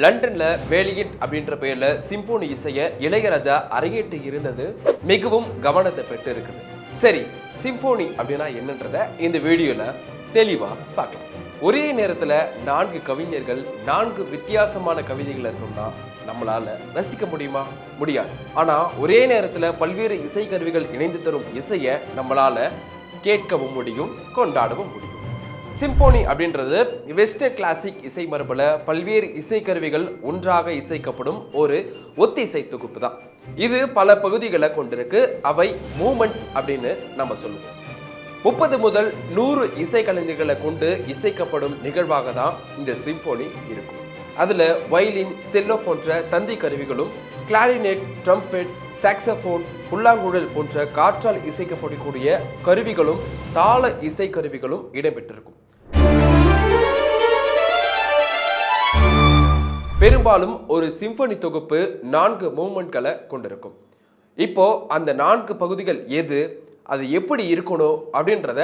லண்டன்ல வேலியன்ட் அப்படின்ற பெயர்ல சிம்போனி இசையை இளையராஜா அரங்கேற்றி இருந்தது மிகவும் கவனத்தை பெற்று இருக்குது சரி சிம்போனி அப்படின்னா என்னன்றத இந்த வீடியோல தெளிவா பார்க்கலாம். ஒரே நேரத்துல நான்கு கவிஞர்கள் நான்கு வித்தியாசமான கவிதைகளை சொன்னா நம்மளால ரசிக்க முடியுமா? முடியாது. ஆனா ஒரே நேரத்துல பல்வேறு இசை கருவிகள் இணைந்து தரும் இசைய நம்மளால கேட்கவும் முடியும் கொண்டாடவும் முடியும். சிம்போனி அப்படின்றது வெஸ்டர்ன் கிளாசிக் இசை மரபில் பல்வேறு இசைக்கருவிகள் ஒன்றாக இசைக்கப்படும் ஒரு ஒத்திசை தொகுப்பு தான் இது பல பகுதிகளை கொண்டிருக்கு. அவை மூமெண்ட்ஸ் அப்படின்னு நம்ம சொல்லுவோம். முப்பது முதல் நூறு இசைக்கலைஞர்களை கொண்டு இசைக்கப்படும் நிகழ்வாக தான் இந்த சிம்போனி இருக்கும். அதில் வயலின் செல்லோ போன்ற தந்தி கருவிகளும் கிளாரினெட் ட்ரம்ஃபெட் சாக்ஸபோன் புல்லாங்குழல் போன்ற காற்றால் இசைக்கப்படக்கூடிய கருவிகளும் தாள இசை கருவிகளும் இடம்பெற்றிருக்கும். பெரும்பாலும் ஒரு சிம்பனி தொகுப்பு நான்கு மூமெண்ட்களை கொண்டிருக்கும். இப்போ அந்த நான்கு பகுதிகள் எது அது எப்படி இருக்கணும் அப்படின்றத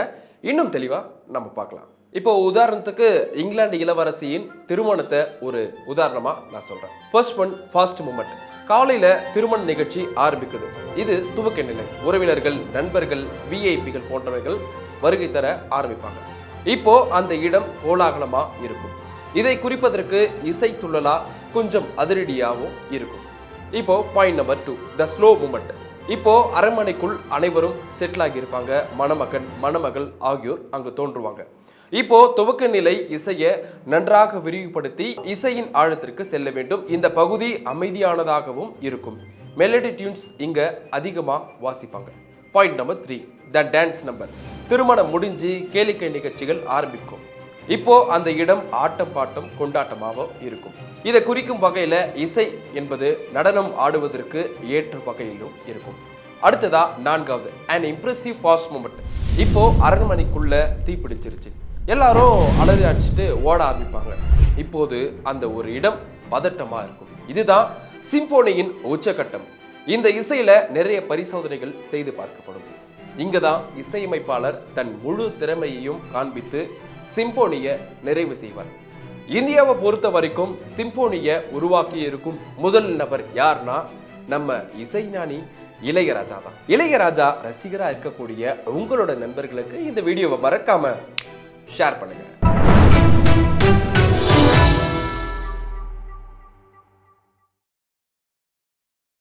இன்னும் தெளிவாக நம்ம பார்க்கலாம். இப்போ உதாரணத்துக்கு இங்கிலாந்து இளவரசியின் திருமணத்தை ஒரு உதாரணமாக நான் சொல்கிறேன் ஃபர்ஸ்ட் ஒன் ஃபாஸ்ட் மூமெண்ட் காலையில் திருமண நிகழ்ச்சி ஆரம்பிக்குது. இது துவக்க நிலை உறவினர்கள் நண்பர்கள் விஐபிகள் போன்றவர்கள் வருகை தர ஆரம்பிப்பாங்க. இப்போ அந்த இடம் கோலாகலமாக இருக்கும். இதை குறிப்பதற்கு இசை துள்ளலா கொஞ்சம் அதிரடியாகவும் இருக்கும். இப்போ point number two the slow moment இப்போ அரண்மனைக்குள் அனைவரும் செட்டில் ஆகியிருப்பாங்க. மணமகன் மணமகள் ஆகியோர் அங்கு தோன்றுவாங்க. இப்போ துவக்க நிலை இசையை நன்றாக விரிவுபடுத்தி இசையின் ஆழத்திற்கு செல்ல வேண்டும். இந்த பகுதி அமைதியானதாகவும் இருக்கும். மெலடி டியூன்ஸ் இங்க அதிகமாக வாசிப்பாங்க. Point number three the dance number திருமணம் முடிஞ்சு கேளிக்கை நிகழ்ச்சிகள் ஆரம்பிக்கும். இப்போ அந்த இடம் ஆட்டம் பாட்டம் கொண்டாட்டமாக இருக்கும். இதை குறிக்கும் வகையில இசை என்பது நடனம் ஆடுவதற்கு ஏற்ற வகையிலும் இருக்கும். அடுத்ததா நான்காவது அண்ட் இம்ப்ரெசிவ் ஃபாஸ்ட் மூமெண்ட் இப்போ அரண்மனைக்குள்ள தீ பிடிச்சிருச்சு. எல்லாரும் அலறி அடிச்சுட்டு ஓட ஆரம்பிப்பாங்க. இப்போது அந்த ஒரு இடம் பதட்டமா இருக்கும். இதுதான் சிம்போனியின் உச்சகட்டம். இந்த இசையில நிறைய பரிசோதனைகள் செய்து பார்க்கப்படும். இங்கதான் இசையமைப்பாளர் தன் முழு திறமையையும் காண்பித்து சிம்போனிய நிறைவு செய்வார். இந்தியாவை பொறுத்த வரைக்கும் சிம்போனிய உருவாக்கி இருக்கும் முதல் நபர் யார்னா நம்ம இசைஞானி இளையராஜா தான். இளையராஜா ரசிகராக இருக்கக்கூடிய உங்களோட நண்பர்களுக்கு இந்த வீடியோவை மறக்காம ஷேர் பண்ணுங்க.